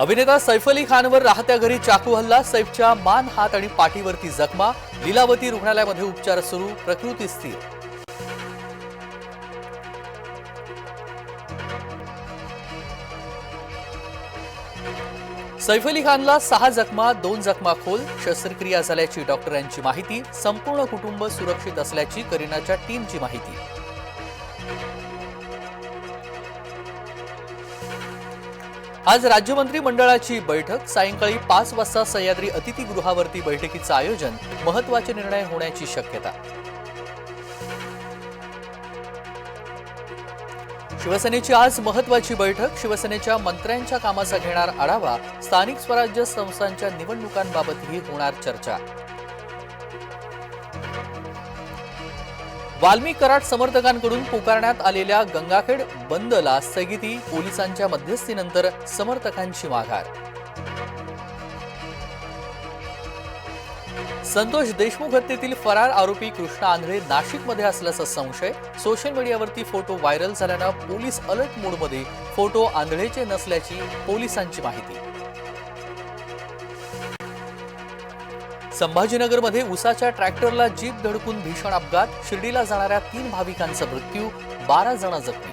अभिनेता सैफ अली खानवर राहत्या घरी चाकू हल्ला सैफच्या मान हात आणि पाठीवरती जखमा लिलावती रुग्णालयामध्ये उपचार सुरू प्रकृती स्थिर. सैफ अली खानला सहा जखमा दोन जखमा खोल शस्त्रक्रिया झाल्याची डॉक्टरांची माहिती संपूर्ण कुटुंब सुरक्षित असल्याची करीनाच्या टीमची माहिती. आज राज्य मंडळाची बैठक. सायंकाळी पाच वाजता सह्याद्री अतिथीगृहावरती बैठकीचं आयोजन. महत्त्वाचे निर्णय होण्याची शक्यता. शिवसेनेची आज महत्वाची बैठक. शिवसेनेच्या मंत्र्यांच्या कामाचा घेणार आढावा. स्थानिक स्वराज्य संस्थांच्या निवडणुकांबाबतही होणार चर्चा. वाल्मिक कराड समर्थकांकडून पुकारण्यात आलेल्या गंगाखेड बंदला स्थगिती पोलिसांच्या मध्यस्थीनंतर समर्थकांची माघार. संतोष देशमुख हत्येतील फरार आरोपी कृष्णा आंधळे नाशिकमध्ये असल्याचा संशय सोशल मीडियावरती फोटो व्हायरल झाल्यानं पोलीस अलर्ट मोडमध्ये फोटो आंधळेचे नसल्याची पोलिसांची माहिती. संभाजीनगरमध्ये उसाच्या ट्रॅक्टरला जीप धडकून भीषण अपघात. शिर्डीला जाणाऱ्या तीन भाविकांचा मृत्यू बारा जण जखमी.